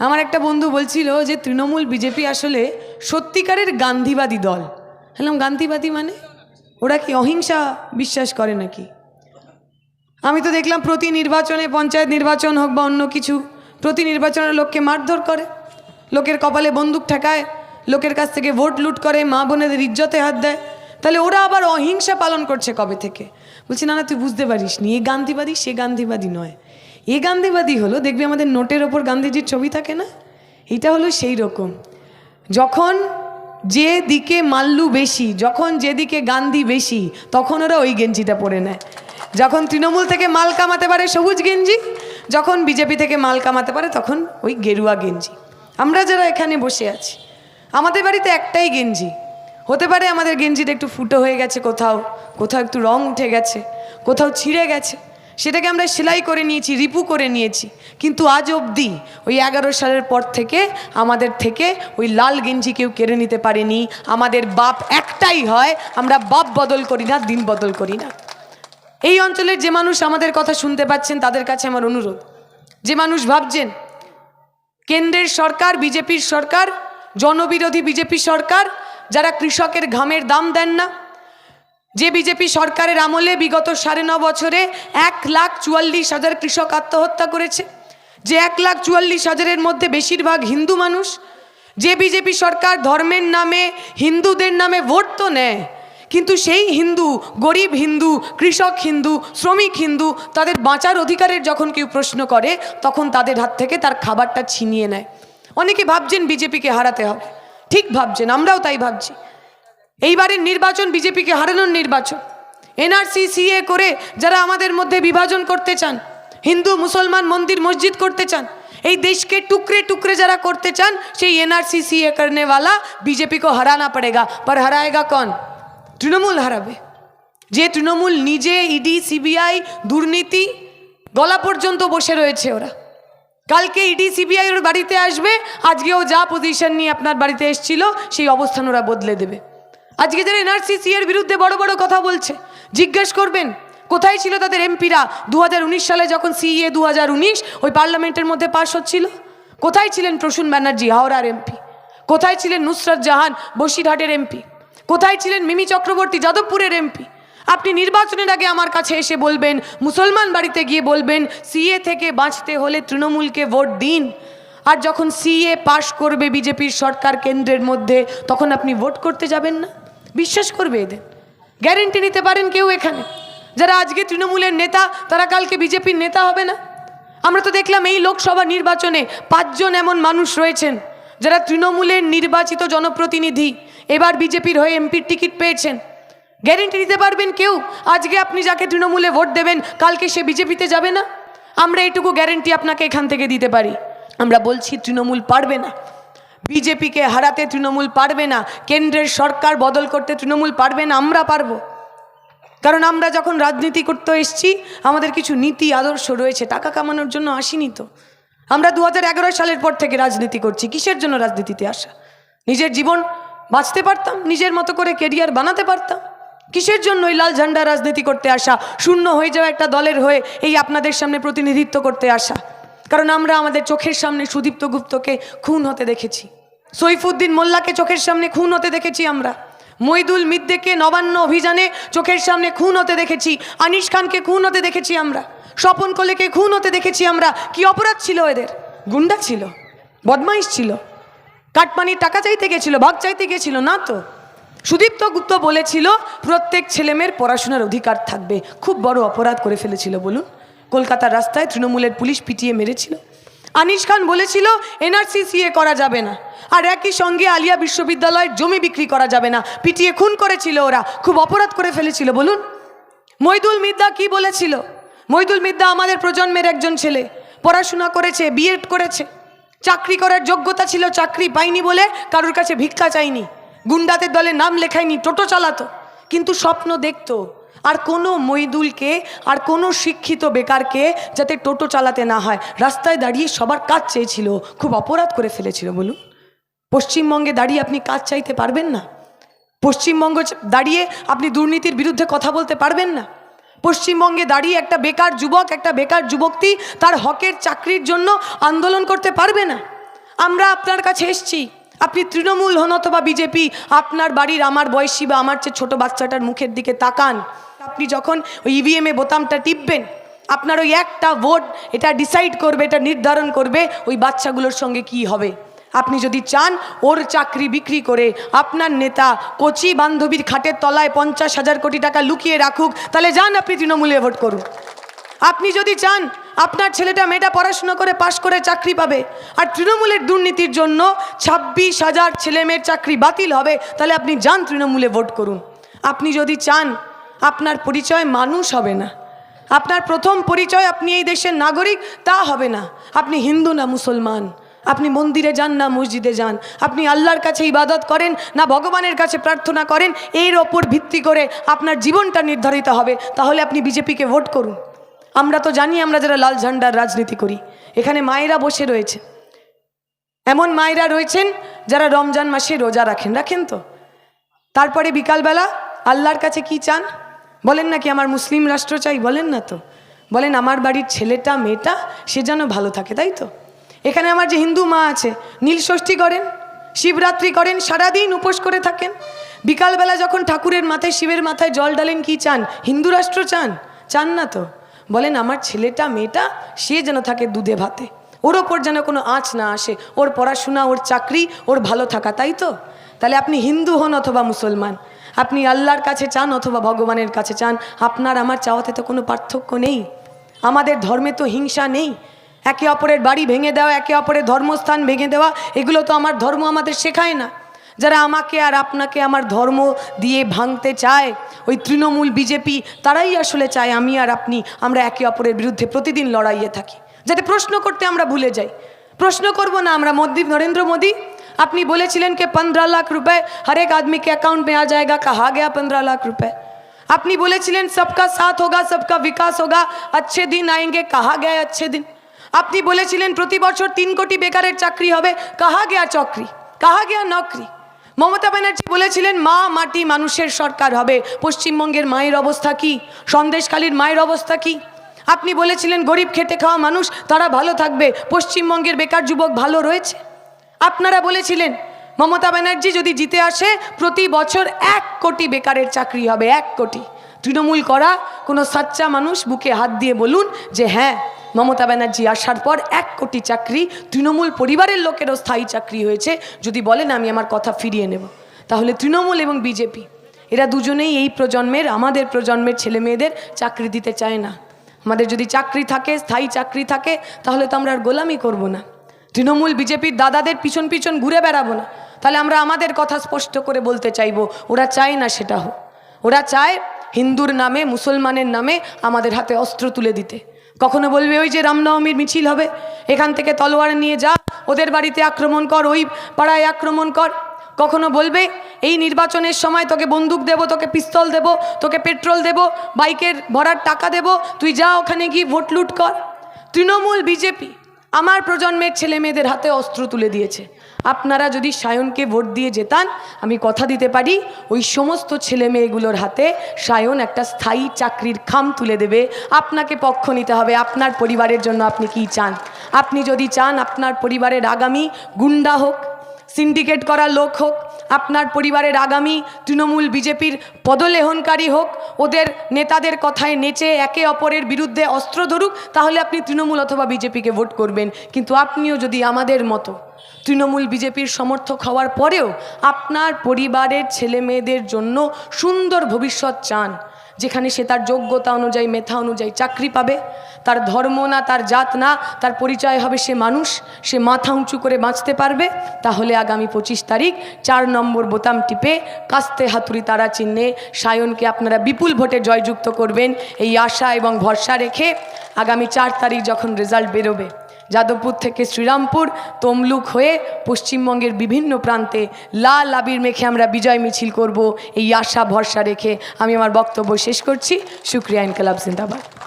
আমার একটা বন্ধু বলছিল যে তৃণমূল বিজেপি আসলে সত্যিকারের গান্ধীবাদী দল। বললাম, গান্ধীবাদী মানে? ওরা কি অহিংসা বিশ্বাস করে নাকি? আমি তো দেখলাম প্রতি নির্বাচনে পঞ্চায়েত নির্বাচন হোক বা অন্য কিছু, প্রতি নির্বাচনে লোককে মারধর করে। লোকের কপালে বন্দুক ঠেকায়, লোকের কাছ থেকে ভোট লুট করে, মা বোনেদের ইজ্জতে হাত দেয়। তাহলে ওরা আবার অহিংসা পালন করছে কবে থেকে? বলছি, না না, তুই বুঝতে পারিস নি এ গান্ধীবাদী সে গান্ধীবাদী নয়। এ গান্ধীবাদী হলো, দেখবি আমাদের নোটের ওপর গান্ধীজির ছবি থাকে না? এটা হলো সেই রকম। যখন যে দিকে মাল্লু বেশি, যখন যেদিকে গান্ধী বেশি, তখন ওরা ওই গেঞ্জিটা পরে নেয়। যখন তৃণমূল থেকে মাল কামাতে পারে সবুজ গেঞ্জি, যখন বিজেপি থেকে মাল কামাতে পারে তখন ওই গেরুয়া গেঞ্জি। আমরা যারা এখানে বসে আছি, আমাদের বাড়িতে একটাই গেঞ্জি। হতে পারে আমাদের গেঞ্জিটা একটু ফুটো হয়ে গেছে কোথাও কোথাও একটু রং উঠে গেছে, কোথাও ছিঁড়ে গেছে। সেটাকে আমরা সেলাই করে নিয়েছি, রিপু করে নিয়েছি। কিন্তু আজ অবধি ওই এগারো সালের পর থেকে আমাদের থেকে ওই লাল গেঞ্জি কেউ কেড়ে নিতে পারেনি। আমাদের বাপ একটাই হয়, আমরা বাপ বদল করি না, দিন বদল করি না। এই অঞ্চলের যে মানুষ আমাদের কথা শুনতে পাচ্ছেন, তাদের কাছে আমার অনুরোধ। যে মানুষ ভাবছেন, কেন্দ্রের সরকার, বিজেপির সরকার, জনবিরোধী বিজেপি সরকার, যারা কৃষকের ঘামের দাম দেন না যে বিজেপি সরকারের আমলে বিগত সাড়ে ন বছরে এক লাখ চুয়াল্লিশ হাজার কৃষক আত্মহত্যা করেছে। যে এক লাখ চুয়াল্লিশ হাজারের মধ্যে বেশিরভাগ হিন্দু মানুষ, যে বিজেপি সরকার ধর্মের নামে, হিন্দুদের নামে ভোট তো নেয়, কিন্তু সেই হিন্দু, গরিব হিন্দু, কৃষক হিন্দু, শ্রমিক হিন্দু, তাদের বাঁচার অধিকারের যখন কেউ প্রশ্ন করে, তখন তাদের হাত থেকে তার খাবারটা ছিনিয়ে নেয়। অনেকে ভাবছেন বিজেপিকে হারাতে হবে। ঠিক ভাবছেন, আমরাও তাই ভাবছি। এইবারের নির্বাচন বিজেপিকে হারানোর নির্বাচন এনআরসি সিএ করে যারা আমাদের মধ্যে বিভাজন করতে চান হিন্দু মুসলমান মন্দির মসজিদ করতে চান এই দেশকে টুকরে টুকরে যারা করতে চান সেই এনআরসি সিএ करने वाला बीजेपी को हराना पड़ेगा पर हराएगा कौन তৃণমূল হারাবে যে তৃণমূল নিজে ইডি সিবিআই দুর্নীতি গলা পর্যন্ত বসে রয়েছে ওরা কালকে ইডি সিবিআই ওর বাড়িতে আসবে আজকেও যা পজিশন নিয়ে আপনার বাড়িতে এসছিল সেই অবস্থান ওরা বদলে দেবে আজকে যারা এনআরসিসি এর বিরুদ্ধে বড় বড় কথা বলছে, জিজ্ঞেস করবেন, কোথায় ছিল তাদের এমপিরা দু হাজার উনিশ সালে যখন সিএ দু হাজার উনিশ ওই পার্লামেন্টের মধ্যে পাশ হচ্ছিল? কোথায় ছিলেন প্রসূন ব্যানার্জি, হাওড়ার এমপি কোথায় ছিলেন নুসরত জাহান, বসিরহাটের এমপি কোথায় ছিলেন মিমি চক্রবর্তী, যাদবপুরের এমপি আপনি নির্বাচনের আগে আমার কাছে এসে বলবেন, মুসলমান বাড়িতে গিয়ে বলবেন সিএ থেকে বাঁচতে হলে তৃণমূলকে ভোট দিন। আর যখন সিএ পাশ করবে বিজেপির সরকার কেন্দ্রের মধ্যে, তখন আপনি ভোট করতে যাবেন না? বিশ্বাস করবে এদের? গ্যারেন্টি নিতে পারেন কেউ এখানে? যারা আজকে তৃণমূলের নেতা, তারা কালকে বিজেপির নেতা হবে না? আমরা তো দেখলাম এই লোকসভা নির্বাচনে পাঁচজন এমন মানুষ রয়েছেন, যারা তৃণমূলের নির্বাচিত জনপ্রতিনিধি, এবার বিজেপির হয়ে এমপির টিকিট পেয়েছেন। গ্যারেন্টি দিতে পারবেন কেউ? আজকে আপনি যাকে তৃণমূলে ভোট দেবেন, কালকে সে বিজেপিতে যাবে না? আমরা এইটুকু গ্যারেন্টি আপনাকে এখান থেকে দিতে পারি। আমরা বলছি, তৃণমূল পারবে না। বিজেপিকে হারাতে তৃণমূল পারবে না, কেন্দ্রের সরকার বদল করতে তৃণমূল পারবে না, আমরা পারব। কারণ আমরা যখন রাজনীতি করতে এসেছি, আমাদের কিছু নীতি, আদর্শ রয়েছে, টাকা কামানোর জন্য আসিনি তো। আমরা দু হাজার এগারো সালের পর থেকে রাজনীতি করছি, কিসের জন্য রাজনীতিতে আসা? নিজের জীবন বাঁচতে পারতাম, নিজের মতো করে কেরিয়ার বানাতে পারতাম। কিসের জন্য ওই লাল ঝান্ডা রাজনীতি করতে আসা, শূন্য হয়ে যাওয়া একটা দলের হয়ে এই আপনাদের সামনে প্রতিনিধিত্ব করতে আসা? কারণ আমরা আমাদের চোখের সামনে সুদীপ্ত গুপ্তকে খুন হতে দেখেছি। সৈফুদ্দিন মোল্লাকে চোখের সামনে খুন হতে দেখেছি আমরা। মইদুল মিদ্দেকে নবান্ন অভিযানে চোখের সামনে খুন হতে দেখেছি। আনিস খানকে খুন হতে দেখেছি আমরা। স্বপন কোলেকে খুন হতে দেখেছি আমরা। কি অপরাধ ছিল এদের? গুন্ডা ছিল। বদমাইশ ছিল। কাটমানির টাকা চাইতে গেছিল, ভাগ চাইতে গেছিল, না তো? সুদীপ্ত গুপ্ত বলেছিল, প্রত্যেক ছেলেমেয়ের পড়াশোনার অধিকার থাকবে। খুব বড় অপরাধ করে ফেলেছিল, বলুন। কলকাতার রাস্তায় তৃণমূলের পুলিশ পিটিয়ে মেরেছিল। আনিস খান বলেছিল এনআরসি সিএ করা যাবে না। আর একই সঙ্গে আলিয়া বিশ্ববিদ্যালয়ের জমি বিক্রি করা যাবে না। পিটিয়ে খুন করেছিল ওরা। খুব অপরাধ করে ফেলেছিল, বলুন। মৈদুল মিদ্দা কি বলেছিল? মৈদুল মিদ্দা আমাদের প্রজন্মের একজন ছেলে। পড়াশোনা করেছে বিএড করেছে। চাকরি করার যোগ্যতা ছিল, চাকরি পাইনি বলে কারোর কাছে ভিক্ষা চাইনি। গুন্ডাদের দলে নাম লেখায়নি, টোটো চালাতো। কিন্তু স্বপ্ন দেখতো আর কোনো মইদুলকে আর কোনো শিক্ষিত বেকারকে যাতে টোটো চালাতে না হয়, রাস্তায় দাঁড়িয়ে সবার কাজ চেয়েছিল, খুব অপরাধ করে ফেলেছিল, বলুন। পশ্চিমবঙ্গে দাঁড়িয়ে আপনি কাজ চাইতে পারবেন না। পশ্চিমবঙ্গ দাঁড়িয়ে আপনি দুর্নীতির বিরুদ্ধে কথা বলতে পারবেন না। পশ্চিমবঙ্গে দাঁড়িয়ে একটা বেকার যুবক, একটা বেকার যুবকটি তার হকের চাকরির জন্য আন্দোলন করতে পারবে না। আমরা আপনার কাছে এসছি। আপনি তৃণমূল হন অথবা বিজেপি আপনার বাড়ির আমার বয়সী বা আমার চেয়ে ছোটো বাচ্চাটার মুখের দিকে তাকান। আপনি যখন ওই ইভিএমে বোতামটা টিপবেন, আপনার ওই একটা ভোট এটা ডিসাইড করবে, এটা নির্ধারণ করবে ওই বাচ্চাগুলোর সঙ্গে কি হবে। আপনি যদি চান ওর চাকরি বিক্রি করে আপনার নেতা কচি বান্ধবীর খাটের তলায় পঞ্চাশ হাজার কোটি টাকা লুকিয়ে রাখুক, তাহলে যান আপনি তৃণমূলে ভোট করুন। আপনি যদি চান আপনার ছেলেটা মেয়েটা পড়াশোনা করে পাশ করে চাকরি পাবে। আর তৃণমূলের দুর্নীতির জন্য ছাব্বিশ হাজার ছেলে মেয়ের চাকরি বাতিল হবে, তাহলে আপনি যান তৃণমূলে ভোট করুন। আপনি যদি চান, আপনার পরিচয় মানুষ হবে না। আপনার প্রথম পরিচয় আপনি এই দেশের নাগরিক, তা হবে না। আপনি হিন্দু না মুসলমান। আপনি মন্দিরে যান না মসজিদে যান। আপনি আল্লাহর কাছে ইবাদত করেন না ভগবানের কাছে প্রার্থনা করেন, এর ওপর ভিত্তি করে আপনার জীবনটা নির্ধারিত হবে। তাহলে আপনি বিজেপিকে ভোট করুন। আমরা তো জানি আমরা যারা লাল ঝান্ডার রাজনীতি করি। এখানে মায়েরা বসে রয়েছে। এমন মায়েরা রয়েছেন যারা রমজান মাসে রোজা রাখেন। রাখেন তো। তারপরে বিকালবেলা আল্লাহর কাছে কি চান? বলেন নাকি, আমার মুসলিম রাষ্ট্র চাই? বলেন না তো। বলেন, আমার বাড়ির ছেলেটা, মেয়েটা, সে যেন ভালো থাকে। তাই তো। এখানে আমার যে হিন্দু মা আছে, নীল ষষ্ঠী করেন, শিবরাত্রি করেন, সারাদিন উপোস করে থাকেন। বিকালবেলা যখন ঠাকুরের মাথায়, শিবের মাথায় জল ডালেন কি চান? হিন্দু রাষ্ট্র চান? চান না তো। বলেন, আমার ছেলেটা, মেয়েটা, সে যেন থাকে দুধে ভাতে। ওর ওপর যেন কোনো আঁচ না আসে। ওর পড়াশোনা, ওর চাকরি, ওর ভালো থাকা, তাই তো? তাহলে আপনি হিন্দু হন অথবা মুসলমান? আপনি আল্লাহর কাছে চান অথবা ভগবানের কাছে চান? আপনার, আমার চাওয়াতে তো কোনো পার্থক্য নেই। আমাদের ধর্মে তো হিংসা নেই। একে অপরের বাড়ি ভেঙে দেওয়া, একে অপরের ধর্মস্থান ভেঙে দেওয়া, এগুলো তো আমার ধর্ম আমাদের শেখায় না। যারা আমাকে আর আপনাকে আমার ধর্ম দিয়ে ভাঙতে চায় ওই তৃণমূল, বিজেপি, তারাই আসলে চায় আমি আর আপনি আমরা একে অপরের বিরুদ্ধে প্রতিদিন লড়াইয়ে থাকি। যাতে প্রশ্ন করতে আমরা ভুলে যাই। প্রশ্ন করব না আমরা, মোদী, নরেন্দ্র মোদী। আপনি বলেছিলেন কে, পনেরো লাখ রুপায় হরেক আদমিকে অ্যাকাউন্ট মে আ যায়গা কাহা গেয়া পনেরো লাখ রুপায় আপনি বলেছিলেন সবকা সাথ হোগা, সবকা বিকাশ হোগা, আচ্ছে দিন আয়েঙ্গে, কাহা গেয় আচ্ছে দিন। আপনি বলেছিলেন প্রতি বছর তিন কোটি বেকারের চাকরি হবে, কাহা গেয়া চকরি, কাহা গেয়া নকরি। মমতা ব্যানার্জি বলেছিলেন, মা মাটি মানুষের সরকার হবে। পশ্চিমবঙ্গের মায়ের অবস্থা কি? সন্দেশখালীর মায়ের অবস্থা কি? আপনি বলেছিলেন, গরিব খেটে খাওয়া মানুষ, তারা ভালো থাকবে। পশ্চিমবঙ্গের বেকার যুবক ভালো রয়েছে? আপনারা বলেছিলেন, মমতা ব্যানার্জি যদি জিতে আসে, প্রতি বছর এক কোটি বেকারের চাকরি হবে, এক কোটি। তৃণমূল করা কোনো সাচ্চা মানুষ বুকে হাত দিয়ে বলুন যে হ্যাঁ মমতা ব্যানার্জি আসার পর এক কোটি চাকরি তৃণমূল পরিবারের লোকেরও স্থায়ী চাকরি হয়েছে। যদি বলেন আমি আমার কথা ফিরিয়ে নেব। তাহলে তৃণমূল এবং বিজেপি, এরা দুজনেই এই প্রজন্মের, আমাদের প্রজন্মের ছেলে মেয়েদের চাকরি দিতে চায় না। আমাদের যদি চাকরি থাকে, স্থায়ী চাকরি থাকে, তাহলে তো আমরা আর গোলামি করব না। তৃণমূল, বিজেপির দাদাদের পিছন পিছন ঘুরে বেড়াবো না। তাহলে আমরা আমাদের কথা স্পষ্ট করে বলতে চাইব, ওরা চায় না সেটা হোক। ওরা চায় হিন্দুর নামে, মুসলমানের নামে আমাদের হাতে অস্ত্র তুলে দিতে। কখনো বলবে, ওই যে রামনবমীর মিছিল হবে, এখান থেকে তলোয়ার নিয়ে যা, ওদের বাড়িতে আক্রমণ কর, ওই পাড়ায় আক্রমণ কর। কখনো বলবে, এই নির্বাচনের সময় তোকে বন্দুক দেব, তোকে পিস্তল দেব, তোকে পেট্রোল দেব, বাইকের ভরার টাকা দেব, তুই যা ওখানে গিয়ে ভোট লুট কর। তৃণমূল বিজেপি আমার প্রজন্মের ছেলে মেয়েদের হাতে অস্ত্র তুলে দিয়েছে। আপনারা যদি সায়নকে ভোট দিয়ে যেতান আমি কথা দিতে পারি, ওই সমস্ত ছেলে মেয়েগুলোর হাতে সায়ন একটা স্থায়ী চাকরির খাম তুলে দেবে। আপনাকে পক্ষ নিতে হবে, আপনার পরিবারের জন্য আপনি কি চান? আপনি যদি চান আপনার পরিবারের আগামী গুন্ডা হোক, সিন্ডিকেট করা লোক হোক আপনার পরিবারের আগামী তৃণমূল বিজেপির পদলেহনকারী হোক, ওদের নেতাদের কথায় নেচে একে অপরের বিরুদ্ধে অস্ত্র ধরুক, তাহলে আপনি তৃণমূল অথবা বিজেপিকে ভোট করবেন। কিন্তু আপনিও যদি আমাদের মতো তৃণমূল বিজেপির সমর্থক হওয়ার পরেও আপনার পরিবারের ছেলে মেয়েদের জন্য সুন্দর ভবিষ্যৎ চান। যেখানে সে তার যোগ্যতা অনুযায়ী, মেধা অনুযায়ী চাকরি পাবে, তার ধর্ম না, তার জাত না, তার পরিচয় হবে সে মানুষ, সে মাথা উঁচু করে বাঁচতে পারবে। তাহলে আগামী পঁচিশ তারিখ চার নম্বর বোতাম টিপে কাস্তে হাতুড়ি তারা চিহ্নে সায়নকে আপনারা বিপুল ভোটে জয়যুক্ত করবেন। এই আশা এবং ভরসা রেখে আগামী চার তারিখ যখন রেজাল্ট বেরোবে যাদবপুর থেকে শ্রীরামপুর, তমলুক হয়ে পশ্চিমবঙ্গের বিভিন্ন প্রান্তে লাল আবির মেখে আমরা বিজয় মিছিল করব। এই আশা ভরসা রেখে আমি আমার বক্তব্য শেষ করছি। শুক্রিয়া, ইনকালাব জিন্দাবাদ।